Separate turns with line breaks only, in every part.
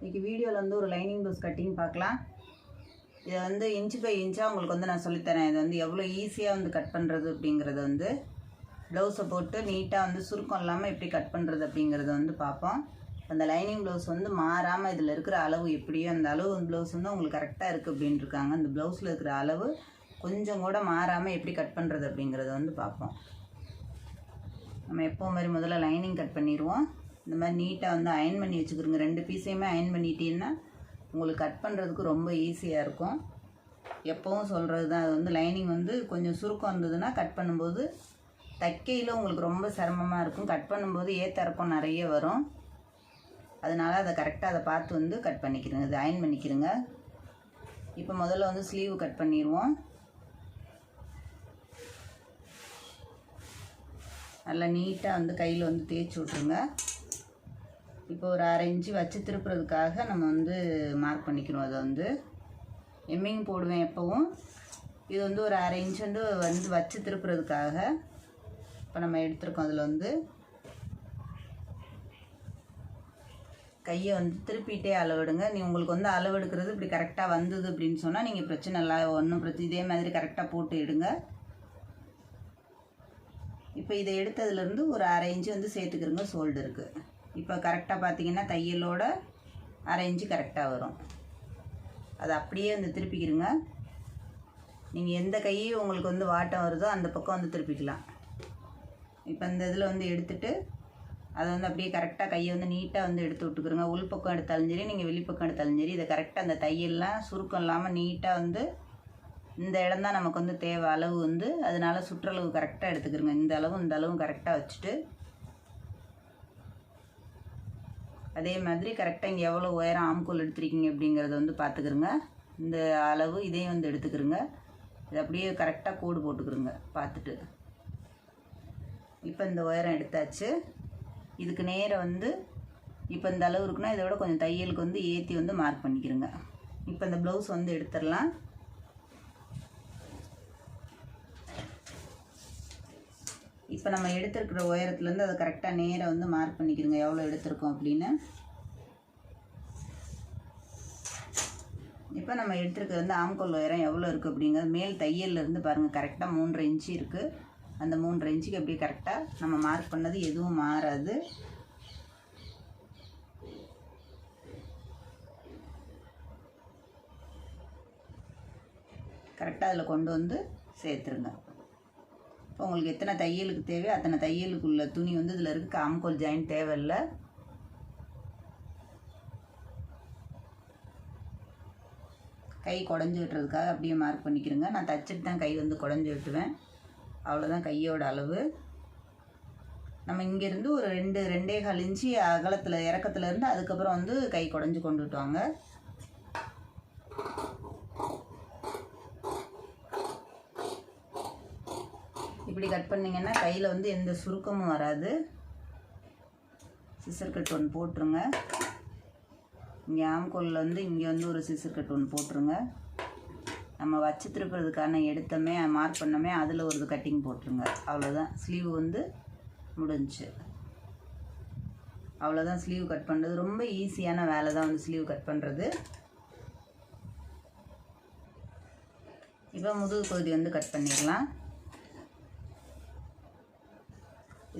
இன்றைக்கி வீடியோவில் வந்து ஒரு லைனிங் ப்ளவுஸ் கட்டிங் பார்க்கலாம். இதை வந்து இன்ச்சு பை இன்ச்சாக உங்களுக்கு வந்து நான் சொல்லித்தரேன். இது வந்து எவ்வளோ ஈஸியாக வந்து கட் பண்ணுறது அப்படிங்கிறது வந்து ப்ளவுஸை போட்டு நீட்டாக வந்து சுருக்கம் இல்லாமல் எப்படி கட் பண்ணுறது அப்படிங்கிறத வந்து பார்ப்போம். அந்த லைனிங் ப்ளவுஸ் வந்து மாறாமல் இதில் இருக்கிற அளவு எப்படியோ அந்த அளவு ப்ளவுஸ் வந்து உங்களுக்கு கரெக்டாக இருக்குது அப்படின்னு இருக்காங்க அந்த ப்ளவுஸில் இருக்கிற அளவு கொஞ்சம் கூட மாறாமல் எப்படி கட் பண்ணுறது அப்படிங்கிறத வந்து பார்ப்போம். நம்ம எப்போ மாதிரி முதல்ல லைனிங் கட் பண்ணிடுவோம். இந்த மாதிரி நீட்டாக வந்து அயன் பண்ணி வச்சுக்கிறோங்க ரெண்டு பீஸையுமே அயன் பண்ணிட்டீங்கன்னா உங்களுக்கு கட் பண்ணுறதுக்கு ரொம்ப ஈஸியாக இருக்கும். எப்போவும் சொல்கிறது தான் அது வந்து லைனிங் வந்து கொஞ்சம் சுருக்கம் இருந்ததுன்னா கட் பண்ணும்போது தைக்கையில் உங்களுக்கு ரொம்ப சிரமமாக இருக்கும். கட் பண்ணும்போது ஏத்தரக்கம் நிறைய வரும். அதனால் அதை கரெக்டாக அதை பார்த்து வந்து கட் பண்ணிக்கிறேங்க இது அயன் பண்ணிக்கிறேங்க இப்போ முதல்ல வந்து ஸ்லீவ் கட் பண்ணிடுவோம். நல்லா நீட்டாக வந்து கையில் வந்து தேய்ச்சி விட்ருங்க இப்போ ஒரு அரை இன்ச்சு வச்சு திருப்புறதுக்காக நம்ம வந்து மார்க் பண்ணிக்கணும். அதை வந்து எம்மிங் போடுவேன் எப்போவும். இது வந்து ஒரு அரை இன்ச் வந்து வந்து வச்சு திருப்புறதுக்காக இப்போ நம்ம எடுத்துருக்கோம். அதில் வந்து கையை வந்து திருப்பிட்டே அளவெடுங்க. நீ உங்களுக்கு வந்து அளவெடுக்கிறது இப்படி கரெக்டாக வந்தது அப்படின்னு சொன்னால் நீங்கள் பிரச்சனை இல்லை. ஒன்றும் பிரச்சனை இதே மாதிரி கரெக்டாக போட்டு எடுங்க. இப்போ இதை எடுத்ததுலேருந்து ஒரு அரை இன்ச்சு வந்து சேர்த்துக்கிறோங்க இருக்குது இப்போ கரெக்டாக பார்த்தீங்கன்னா தையலோட அரை இன்ச்சு கரெக்டாக வரும். அதை அப்படியே வந்து திருப்பிக்கிடுங்க நீங்கள் எந்த கையும் உங்களுக்கு வந்து வாட்டம் வருதோ அந்த பக்கம் வந்து திருப்பிக்கலாம். இப்போ இந்த இதில் வந்து எடுத்துட்டு அதை வந்து அப்படியே கரெக்டாக கையை வந்து நீட்டாக வந்து எடுத்து விட்டுக்குருங்க. உள் பக்கம் எடுத்தாலும் சரி நீங்கள் வெளிப்பக்கம் எடுத்தாலும் சரி இதை கரெக்டாக அந்த தையல்லாம் சுருக்கம் இல்லாமல் நீட்டாக வந்து இந்த இடம் தான் நமக்கு வந்து தேவை. அளவு வந்து அதனால சுற்றளவு கரெக்டாக எடுத்துக்கிறோங்க இந்த அளவு இந்த அளவும் கரெக்டாக வச்சுட்டு அதே மாதிரி கரெக்டாக இங்கே எவ்வளோ உயரம் ஆம்கூல் எடுத்துருக்கீங்க அப்படிங்கிறத வந்து பார்த்துக்குருங்க. இந்த அளவு இதையும் வந்து எடுத்துக்கிறோங்க இது அப்படியே கரெக்டாக கோடு போட்டுக்கிறோங்க பார்த்துட்டு. இப்போ இந்த உயரம் எடுத்தாச்சு. இதுக்கு நேரம் வந்து இப்போ இந்த அளவு இருக்குன்னா இதை விட கொஞ்சம் தையலுக்கு வந்து ஏற்றி வந்து மார்க் பண்ணிக்கிறோங்க இப்போ இந்த ப்ளவுஸ் வந்து எடுத்துடலாம். இப்போ நம்ம எடுத்துருக்கிற உயரத்துலேருந்து அதை கரெக்டாக நேராக வந்து மார்க் பண்ணிக்கிறோங்க எவ்வளோ எடுத்திருக்கோம் அப்படின்னு. இப்போ நம்ம எடுத்திருக்கிறது வந்து ஆம்கோல் உயரம் எவ்வளோ இருக்குது அப்படிங்கிறது மேல் தையல்லேருந்து பாருங்கள் கரெக்டாக மூன்றரை இன்ச்சு இருக்குது அந்த மூன்றரை இன்ச்சுக்கு அப்படியே கரெக்டாக நம்ம மார்க் பண்ணது எதுவும் மாறாது. கரெக்டாக அதில் கொண்டு வந்து சேர்த்துருங்க. உங்களுக்கு எத்தனை தையலுக்கு தேவையோ அத்தனை தையலுக்குள்ள துணி வந்து இதில் இருக்க. ஆம்கோல் ஜாயின் தேவையில்லை. கை குடஞ்சி விட்டுறதுக்காக அப்படியே மார்க் பண்ணிக்கிறேங்க. நான் தச்சுட்டு தான் கை வந்து குடஞ்சி விட்டுவேன். அவ்வளோதான் கையோட அளவு. நம்ம இங்கேருந்து ஒரு ரெண்டு ரெண்டே கால் இன்ச்சு அகலத்தில் இறக்கத்துல இருந்து அதுக்கப்புறம் வந்து கை குடஞ்சி கொண்டு விட்டுவாங்க. இப்படி கட் பண்ணிங்கன்னா கையில் வந்து எந்த சுருக்கமும் வராது. சிசர் கட் ஒன்று போட்டுருங்க. இங்கே ஆம்கோலில் வந்து இங்கே வந்து ஒரு சிசர் கட் ஒன்று போட்டுருங்க. நம்ம வச்சு திருப்புறதுக்கான எடுத்தமே மார்க் பண்ணமே அதில் ஒரு கட்டிங் போட்டுருங்க. அவ்வளோதான் ஸ்லீவ் வந்து முடிஞ்சு. அவ்வளோதான் ஸ்லீவ் கட் பண்ணுறது ரொம்ப ஈஸியான வேலை தான் வந்து ஸ்லீவ் கட் பண்ணுறது இப்போ முதுகு பகுதி வந்து கட் பண்ணிடலாம்.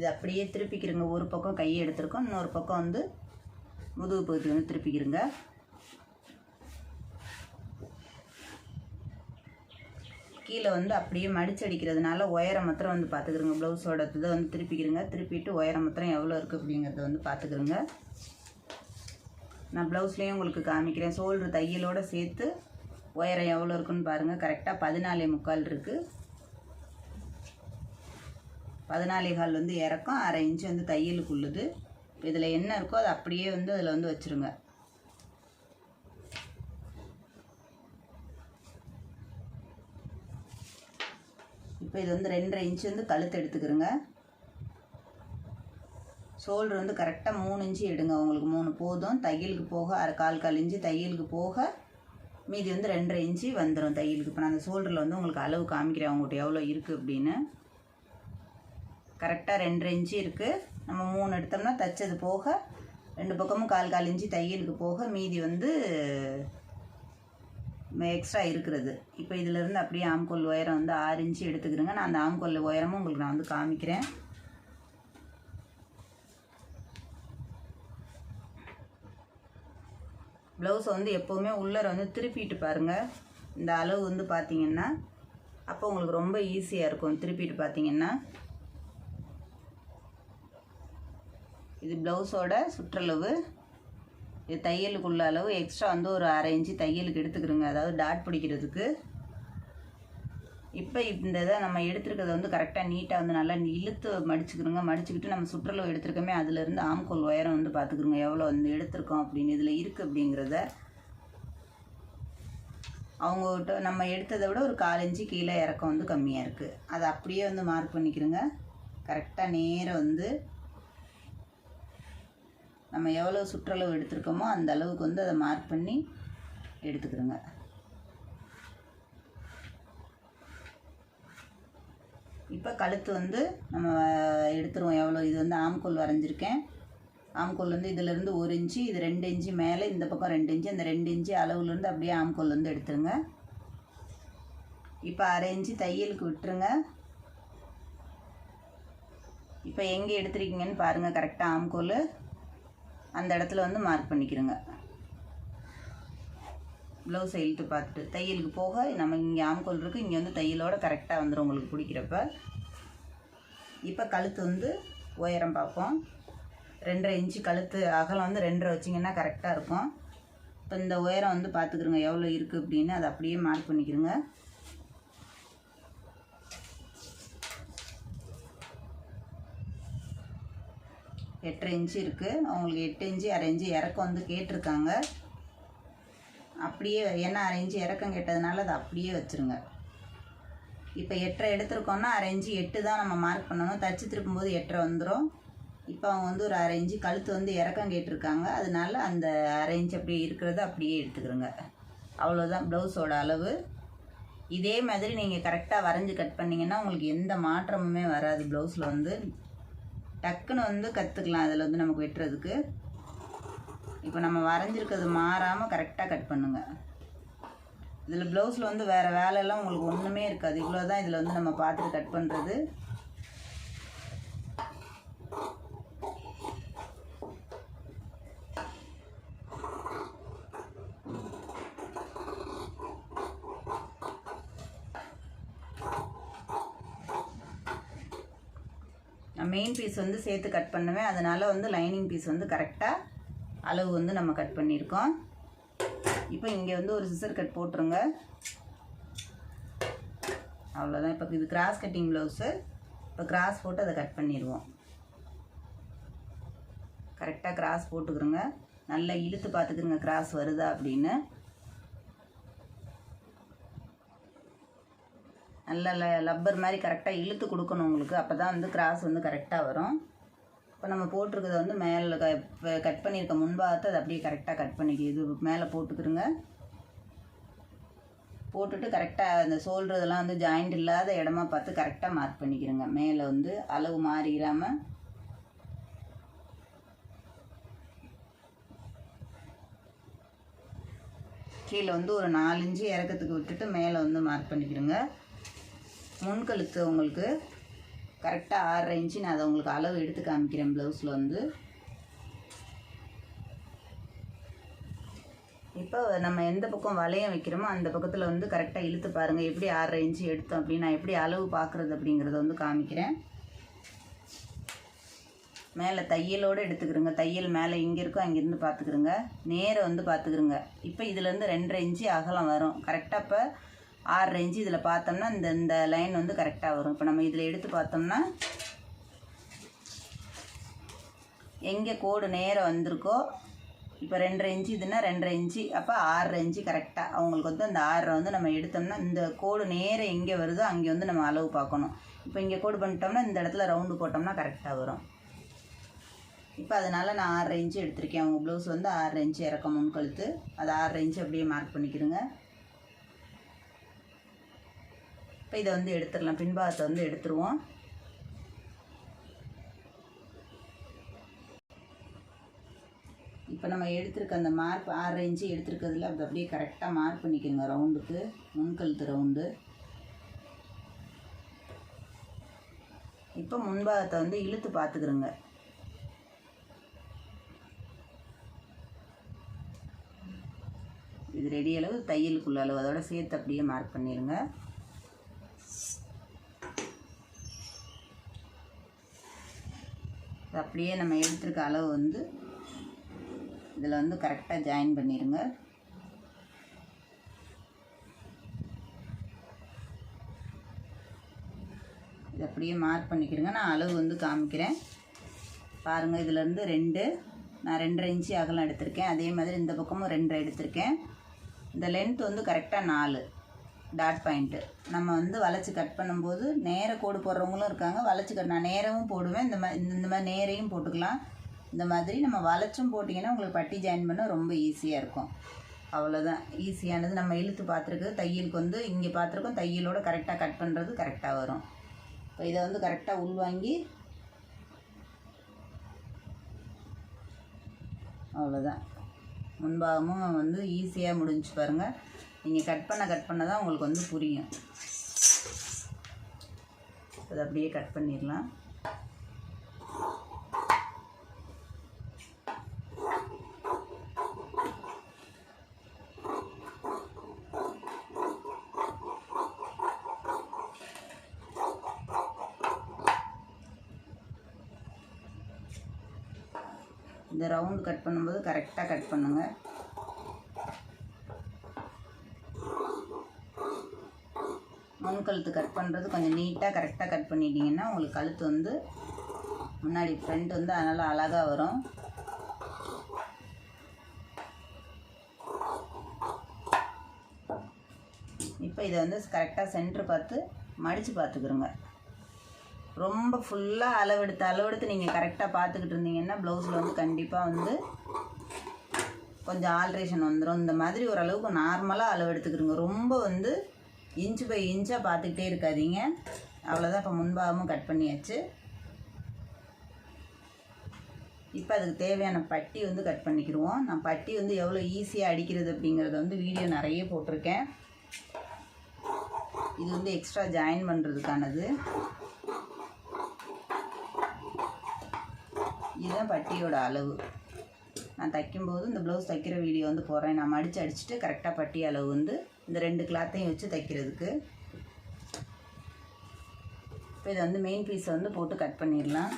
இது அப்படியே திருப்பிக்கிறங்க. ஒரு பக்கம் கையை எடுத்துருக்கோம். இன்னொரு பக்கம் வந்து முதுகு பகுதி வந்து திருப்பிக்கிறங்க. கீழே வந்து அப்படியே மடிச்சு அடிக்கிறதுனால உயரம் மாத்திரம் வந்து பார்த்துக்கிறோங்க. ப்ளவுஸோட இதை வந்து திருப்பிக்கிறங்க. திருப்பிட்டு உயரம் மாத்திரம் எவ்வளோ இருக்குது அப்படிங்கிறத வந்து பார்த்துக்கிறோங்க. நான் ப்ளவுஸ்லேயும் உங்களுக்கு காமிக்கிறேன். ஷோல்டர் தையலோடு சேர்த்து உயரம் எவ்வளோ இருக்குன்னு பாருங்கள் கரெக்டாக பதினாலே முக்கால் இருக்குது பதினாலே கால் வந்து இறக்கம். அரை இன்ச்சு வந்து தையலுக்கு உள்ளது. இதில் என்ன இருக்கோ அதை அப்படியே வந்து அதில் வந்து வச்சுருங்க. இப்போ இது வந்து ரெண்டரை இன்ச்சு வந்து கழுத்து எடுத்துக்கிறோங்க. ஷோல்டர் வந்து கரெக்டாக மூணு இன்ச்சு எடுங்க. உங்களுக்கு மூணு போதும். தையலுக்கு போக அரை கால் கால் இன்ச்சு தையலுக்கு போக மீதி வந்து ரெண்டரை இன்ச்சு வந்துடும் தையலுக்கு. இப்போ நான் அந்த ஷோல்டரில் வந்து உங்களுக்கு அளவு காமிக்கிறேன். அவங்ககிட்ட எவ்வளோ இருக்குது அப்படின்னு. கரெக்டாக ரெண்டு இன்ச்சு இருக்குது நம்ம மூணு எடுத்தோம்னா தைச்சது போக ரெண்டு பக்கமும் கால் கால் இன்ச்சு தையலுக்கு போக மீதி வந்து எக்ஸ்ட்ரா இருக்கிறது. இப்போ இதிலேருந்து அப்படியே ஆம்கோல் உயரம் வந்து ஆறு இன்ச்சு எடுத்துக்கிறேங்க. நான் அந்த ஆம்கோல் உயரமும் உங்களுக்கு நான் வந்து காமிக்கிறேன். ப்ளவுஸ் வந்து எப்போவுமே உள்ளர வந்து திருப்பிட்டு பாருங்கள் இந்த அளவு வந்து பார்த்திங்கன்னா அப்போ உங்களுக்கு ரொம்ப ஈஸியாக இருக்கும். திருப்பிட்டு பார்த்தீங்கன்னா இது ப்ளவுஸோட சுற்றளவு இது தையலுக்குள்ள அளவு. எக்ஸ்ட்ரா வந்து ஒரு அரை இன்ச்சு தையலுக்கு எடுத்துக்கிறோங்க. அதாவது டாட் பிடிக்கிறதுக்கு. இப்போ இந்த இதை நம்ம எடுத்துருக்கிறத வந்து கரெக்டாக நீட்டாக வந்து நல்லா இழுத்து மடிச்சுக்கிறோங்க. மடிச்சுக்கிட்டு நம்ம சுற்றளவு எடுத்துருக்கோமே அதுலேருந்து ஆம்கோல் உயரம் வந்து பார்த்துக்கிறோங்க. எவ்வளோ வந்து எடுத்திருக்கோம் அப்படின்னு இதில் இருக்குது அப்படிங்கிறத. அவங்ககிட்ட நம்ம எடுத்ததை விட ஒரு காலஞ்சு கீழே இறக்கம் வந்து கம்மியாக இருக்குது அதை அப்படியே வந்து மார்க் பண்ணிக்கிறோங்க. கரெக்டாக நேரம் வந்து நம்ம எவ்வளோ சுற்றளவு எடுத்திருக்கோமோ அந்த அளவுக்கு வந்து அதை மார்க் பண்ணி எடுத்துக்கிறோங்க. இப்போ கழுத்து வந்து நம்ம எடுத்துருவோம். எவ்வளோ இது வந்து ஆம்கோல் வரைஞ்சிருக்கேன். ஆம்கோல் வந்து இதிலேருந்து ஒரு இன்ச்சு இது ரெண்டு இன்ச்சு மேலே இந்த பக்கம் ரெண்டு இன்ச்சு அந்த ரெண்டு இன்ச்சு அளவுலேருந்து அப்படியே ஆம்கோல் வந்து எடுத்துருங்க. இப்போ அரை இன்ச்சு தையலுக்கு விட்டுருங்க. இப்போ எங்கே எடுத்துருக்கீங்கன்னு பாருங்கள் கரெக்டாக ஆம்கோல். அந்த இடத்துல வந்து மார்க் பண்ணிக்கிறோங்க. ப்ளவுஸை இழுத்து பார்த்துட்டு தையலுக்கு போக நம்ம இங்கே ஆம்கோல் இருக்குது இங்கே வந்து தையலோட கரெக்டாக வந்துடும் உங்களுக்கு பிடிக்கிறப்ப. இப்போ கழுத்து வந்து உயரம் பார்ப்போம். ரெண்டரை இன்ச்சு கழுத்து அகலம் வந்து ரெண்டரை வச்சிங்கன்னா கரெக்டாக இருக்கும். இப்போ இந்த உயரம் வந்து பார்த்துக்குறோங்க எவ்வளோ இருக்குது அப்படின்னு அதை அப்படியே மார்க் பண்ணிக்கிறோங்க. எட்டரை இன்ச்சு இருக்குது அவங்களுக்கு எட்டு இன்ச்சு அரை இன்ச்சு இறக்கம் வந்து கேட்டிருக்காங்க. அப்படியே ஏன்னா அரை இன்ச்சு இறக்கம் கேட்டதுனால அதை அப்படியே வச்சுருங்க. இப்போ எட்டரை எடுத்திருக்கோன்னா அரை இன்ச்சு எட்டு தான் நம்ம மார்க் பண்ணணும். தச்சு திருப்பும்போது எட்டரை வந்துடும் இப்போ அவங்க வந்து ஒரு அரை இன்ச்சு கழுத்து வந்து இறக்கம் கேட்டிருக்காங்க. அதனால அந்த அரை இன்ச்சு அப்படியே இருக்கிறத அப்படியே எடுத்துக்கிறோங்க. அவ்வளோதான் ப்ளவுஸோட அளவு. இதே மாதிரி நீங்கள் கரெக்டாக வரைஞ்சி கட் பண்ணிங்கன்னா உங்களுக்கு எந்த மாற்றமுமே வராது ப்ளவுஸில் வந்து. டக்குன்னு வந்து கற்றுக்கலாம் அதில் வந்து நமக்கு வெட்டுறதுக்கு. இப்போ நம்ம வரைஞ்சிருக்கிறது மாறாமல் கரெக்டாக கட் பண்ணுங்கள் இதில் ப்ளவுஸில் வந்து வேறு வேலையெல்லாம் உங்களுக்கு ஒன்றுமே இருக்காது. இவ்வளோ தான் இதில் வந்து நம்ம பார்த்துட்டு கட் பண்ணுறது மெயின் பீஸ் வந்து சேர்த்து கட் பண்ணுவேன். அதனால் வந்து லைனிங் பீஸ் வந்து கரெக்டாக அளவு வந்து நம்ம கட் பண்ணியிருக்கோம். இப்போ இங்கே வந்து ஒரு சிசர் கட் போட்டுருங்க. அவ்வளோதான் இப்போ இது கிராஸ் கட்டிங் ப்ளவுஸு இப்போ கிராஸ் போட்டு அதை கட் பண்ணிடுவோம் கரெக்டாக கிராஸ் போட்டுக்கிறோங்க. நல்லா இழுத்து பார்த்துக்குறங்க கிராஸ் வருதா அப்படின்னு. நல்ல ல லப்பர் மாதிரி கரெக்டாக இழுத்து கொடுக்கணும் உங்களுக்கு. அப்போ தான் வந்து கிராஸ் வந்து கரெக்டாக வரும். இப்போ நம்ம போட்டிருக்கிறத வந்து மேலே க கட் பண்ணியிருக்க முன்பாகத்தை அதை அப்படியே கரெக்டாக கட் பண்ணிக்க இது மேலே போட்டுக்கிறோங்க போட்டுட்டு கரெக்டாக அந்த சோல்றதெல்லாம் வந்து ஜாயிண்ட் இல்லாத இடமா பார்த்து கரெக்டாக மார்க் பண்ணிக்கிறோங்க. மேலே வந்து அளவு மாறிடாமல் கீழே வந்து ஒரு நாலஞ்சு இறக்கத்துக்கு விட்டுட்டு மேலே வந்து மார்க் பண்ணிக்கிறோங்க. முன்கழுத்து உங்களுக்கு கரெக்டாக ஆறரை இன்ச்சு நான் அதை உங்களுக்கு அளவு எடுத்து காமிக்கிறேன் ப்ளவுஸில் வந்து. இப்போ நம்ம எந்த பக்கம் வளையம் வைக்கிறோமோ அந்த பக்கத்தில் வந்து கரெக்டாக இழுத்து பாருங்கள் எப்படி ஆறரை இன்ச்சு எடுத்தோம் அப்படின்னு நான் எப்படி அளவு பார்க்குறது அப்படிங்கிறத வந்து காமிக்கிறேன். மேலே தையலோடு எடுத்துக்கிறோங்க. தையல் மேலே இங்கே இருக்கோ அங்கேருந்து பார்த்துக்கிறோங்க. நேராக வந்து பார்த்துக்கிறோங்க. இப்போ இதுலேருந்து ரெண்டரை இன்ச்சு அகலம் வரும். கரெக்டாக இப்போ ஆறரை ரேஞ்சு இதில் பார்த்தோம்னா இந்த இந்த லைன் வந்து கரெக்டாக வரும். இப்போ நம்ம இதில் எடுத்து பார்த்தோம்னா எங்கே கோடு நேரம் வந்திருக்கோ இப்போ ரெண்டரை இன்ச்சு இதுன்னா ரெண்டரை இன்ச்சு அப்போ ஆறரை இன்ச்சு கரெக்டாக அவங்களுக்கு வந்து அந்த ஆறரை வந்து நம்ம எடுத்தோம்னா இந்த கோடு நேரம் எங்கே வருதோ அங்கே வந்து நம்ம அளவு பார்க்கணும். இப்போ இங்கே கோடு பண்ணிட்டோம்னா இந்த இடத்துல ரவுண்டு போட்டோம்னா கரெக்டாக வரும். இப்போ அதனால் நான் ஆறரை இன்ச்சு எடுத்திருக்கேன். அவங்க ப்ளவுஸ் வந்து ஆறரை இன்ச்சு இறக்கம் முன் கழுத்து. அது ஆறரை இன்ச்சு அப்படியே மார்க் பண்ணிக்கிடுங்க. இப்போ இதை வந்து எடுத்துடலாம். பின்பாகத்தை வந்து எடுத்துருவோம். இப்போ நம்ம எடுத்திருக்க அந்த மார்க் ஆறு இன்ச்சு எடுத்திருக்கிறதுல அது அப்படியே கரெக்டாக மார்க் பண்ணிக்கோங்க ரவுண்டுக்கு முன்கழுத்து ரவுண்டு இப்போ முன்பாகத்தை வந்து இழுத்து பார்த்துக்கிறோங்க. இது ரெடி அளவு தையலுக்குள்ள அளவு. அதோட சேர்த்து அப்படியே மார்க் பண்ணிடுங்க அப்படியே நம்ம எடுத்துருக்க அளவு வந்து இதில் வந்து கரெக்டாக ஜாயின் பண்ணிடுங்க இது அப்படியே மார்க் பண்ணிக்கிறேங்க நான் அளவு வந்து காமிக்கிறேன். பாருங்கள் இதிலேருந்து ரெண்டு நான் ரெண்டரை இன்ச்சு அகலம் எடுத்திருக்கேன். அதே மாதிரி இந்த பக்கமும் ரெண்டரை எடுத்திருக்கேன். இந்த லென்த் வந்து கரெக்டாக நாலு. டாட் பாயிண்ட்டு நம்ம வந்து வளைச்சி கட் பண்ணும்போது நேர கோடு போடுறவங்களும் இருக்காங்க. வளைச்சி கட் நான் நேரமும் போடுவேன். இந்த மாதிரி இந்த மாதிரி நேரையும் போட்டுக்கலாம். இந்த மாதிரி நம்ம வளைச்சும் போட்டிங்கன்னா உங்களுக்கு பட்டி ஜாயின் பண்ண ரொம்ப ஈஸியாக இருக்கும். அவ்வளோதான் ஈஸியானது நம்ம இழுத்து பார்த்துருக்கு தையலுக்கு வந்து இங்கே பார்த்துருக்கோம். தையலோட கரெக்டாக கட் பண்ணுறது கரெக்டாக வரும். இப்போ இதை வந்து கரெக்டாக உள்வாங்கி அவ்வளோதான் முன்பாகமும் வந்து ஈஸியாக முடிஞ்சு பாருங்கள் நீங்கள் கட் பண்ண கட் பண்ண தான் உங்களுக்கு வந்து புரியும். அதை அப்படியே கட் பண்ணிடலாம். இந்த ரவுண்டு கட் பண்ணும்போது கரெக்டாக கட் பண்ணுங்கள் கழுத்து கட் பண்ணுறது கொஞ்சம் நீட்டாக கரெக்டாக கட் பண்ணிட்டீங்கன்னா உங்களுக்கு கழுத்து வந்து முன்னாடி ஃப்ரண்ட் வந்து அதனால் அழகாக வரும். இப்போ இதை வந்து கரெக்டாக சென்ட்ரு பார்த்து மடித்து பார்த்துக்குறோங்க ரொம்ப ஃபுல்லாக அளவெடுத்து அளவெடுத்து நீங்கள் கரெக்டாக பார்த்துக்கிட்டு இருந்தீங்கன்னா ப்ளவுஸில் வந்து கண்டிப்பாக வந்து கொஞ்சம் ஆல்ட்ரேஷன் வந்துடும் இந்த மாதிரி ஓரளவுக்கு நார்மலாக அளவெடுத்துக்கிறோங்க ரொம்ப வந்து இன்ச்சு பை இன்ச்சாக பார்த்துக்கிட்டே இருக்காதீங்க. அவ்வளோதான் இப்போ முன்பாகமும் கட் பண்ணியாச்சு. இப்போ அதுக்கு தேவையான பட்டி வந்து கட் பண்ணிக்கிடுவோம். நான் பட்டி வந்து எவ்வளோ ஈஸியாக அடிக்கிறது அப்படிங்கிறத வந்து வீடியோ நிறைய போட்டிருக்கேன். இது வந்து எக்ஸ்ட்ரா ஜாயின் பண்ணுறதுக்கானது இதுதான் பட்டியோட அளவு. நான் தைக்கும்போது இந்த ப்ளவுஸ் தைக்கிற வீடியோ வந்து போடுறேன். நான் மடித்து அடிச்சுட்டு கரெக்டாக பட்டி அளவு வந்து இந்த ரெண்டு கிளாத்தையும் வச்சு தைக்கிறதுக்கு. இப்போ இதை வந்து மெயின் பீஸை வந்து போட்டு கட் பண்ணிடலாம்.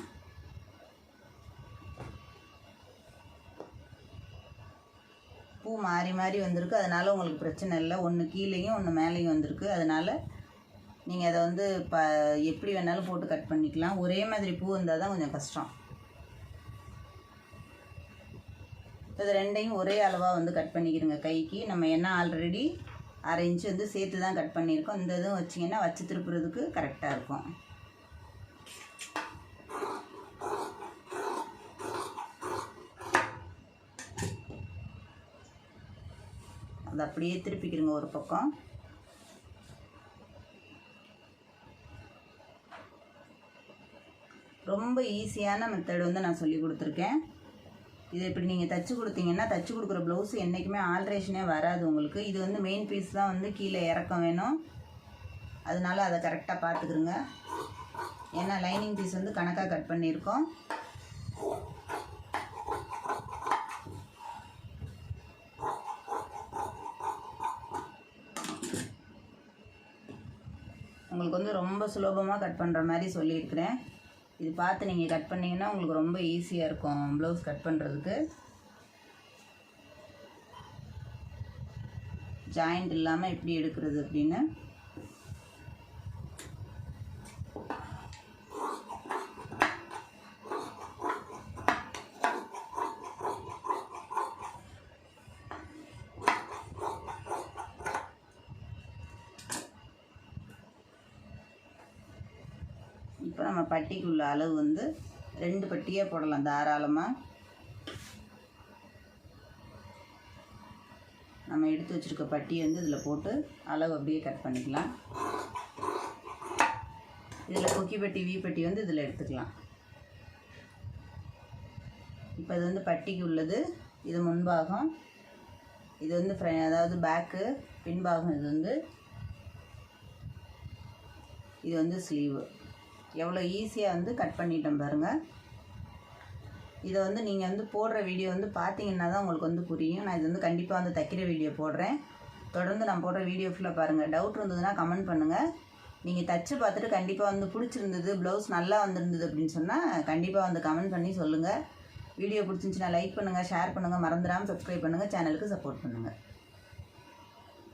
பூ மாறி மாறி வந்திருக்கு. அதனால் உங்களுக்கு பிரச்சனை இல்லை. ஒன்று கீழேயும் ஒன்று மேலேயும் வந்திருக்கு. அதனால் நீங்கள் அதை வந்து ப எப்படி வேணாலும் போட்டு கட் பண்ணிக்கலாம். ஒரே மாதிரி பூ வந்தால் தான் கொஞ்சம் கஷ்டம். இது ரெண்டையும் ஒரே அளவாக வந்து கட் பண்ணிக்கிறோங்க கைக்கு. நம்ம என்ன ஆல்ரெடி அரை இன்ச்சு வந்து சேர்த்து தான் கட் பண்ணியிருக்கோம். இந்த இதுவும் வச்சிங்கன்னா வச்சு திருப்புறதுக்கு கரெக்டாக இருக்கும். அதை அப்படியே திருப்பிக்கிறோங்க ஒரு பக்கம். ரொம்ப ஈஸியான மெத்தட் வந்து நான் சொல்லி கொடுத்துருக்கேன். இது இப்படி நீங்கள் தைச்சி கொடுத்தீங்கன்னா தைச்சி கொடுக்குற ப்ளவுஸ் என்றைக்குமே ஆல்ட்ரேஷனே வராது உங்களுக்கு. இது வந்து மெயின் பீஸ் தான் வந்து கீழே இறக்கம் வேணும். அதனால அதை கரெக்டாக பார்த்துக்குருங்க. ஏன்னா லைனிங் பீஸ் வந்து கணக்காக கட் பண்ணியிருக்கோம். உங்களுக்கு வந்து ரொம்ப சுலபமாக கட் பண்ணுற மாதிரி சொல்லியிருக்கிறேன். இது பார்த்து நீங்கள் கட் பண்ணிங்கன்னா உங்களுக்கு ரொம்ப ஈஸியாக இருக்கும் ப்ளவுஸ் கட் பண்ணுறதுக்கு ஜாயிண்ட் இல்லாமல் எப்படி எடுக்கிறது அப்படின்னு இப்போ நம்ம பட்டிக்குள்ள அளவு வந்து ரெண்டு பட்டியாக போடலாம் தாராளமாக நம்ம எடுத்து வச்சுருக்க பட்டியை வந்து இதில் போட்டு அளவு அப்படியே கட் பண்ணிக்கலாம். இதில் கொக்கி பட்டி வீ பட்டி வந்து இதில் எடுத்துக்கலாம். இப்போ இது வந்து பட்டிக்கு உள்ளது. இது முன்பாகம். இது வந்து ஃப்ர அதாவது பேக்கு பின்பாகம் இது வந்து இது வந்து ஸ்லீவு எவ்வளோ ஈஸியாக வந்து கட் பண்ணிட்டோம் பாருங்கள் இதை வந்து நீங்கள் வந்து போடுற வீடியோ வந்து பார்த்தீங்கன்னா தான் உங்களுக்கு வந்து புரியும். நான் இது வந்து கண்டிப்பாக வந்து தைக்கிற வீடியோ போடுறேன். தொடர்ந்து நான் போடுற வீடியோ ஃபுல்லாக பாருங்கள் டவுட் இருந்ததுன்னா கமெண்ட் பண்ணுங்கள் நீங்கள் தச்சு பார்த்துட்டு கண்டிப்பாக வந்து பிடிச்சிருந்தது ப்ளவுஸ் நல்லா வந்திருந்தது அப்படின்னு சொன்னால் கண்டிப்பாக வந்து கமெண்ட் பண்ணி சொல்லுங்கள் வீடியோ பிடிச்சிருந்துச்சுன்னா லைக் பண்ணுங்கள் ஷேர் பண்ணுங்கள் மறந்துடாமல் சப்ஸ்கிரைப் பண்ணுங்கள் சேனலுக்கு சப்போர்ட் பண்ணுங்கள்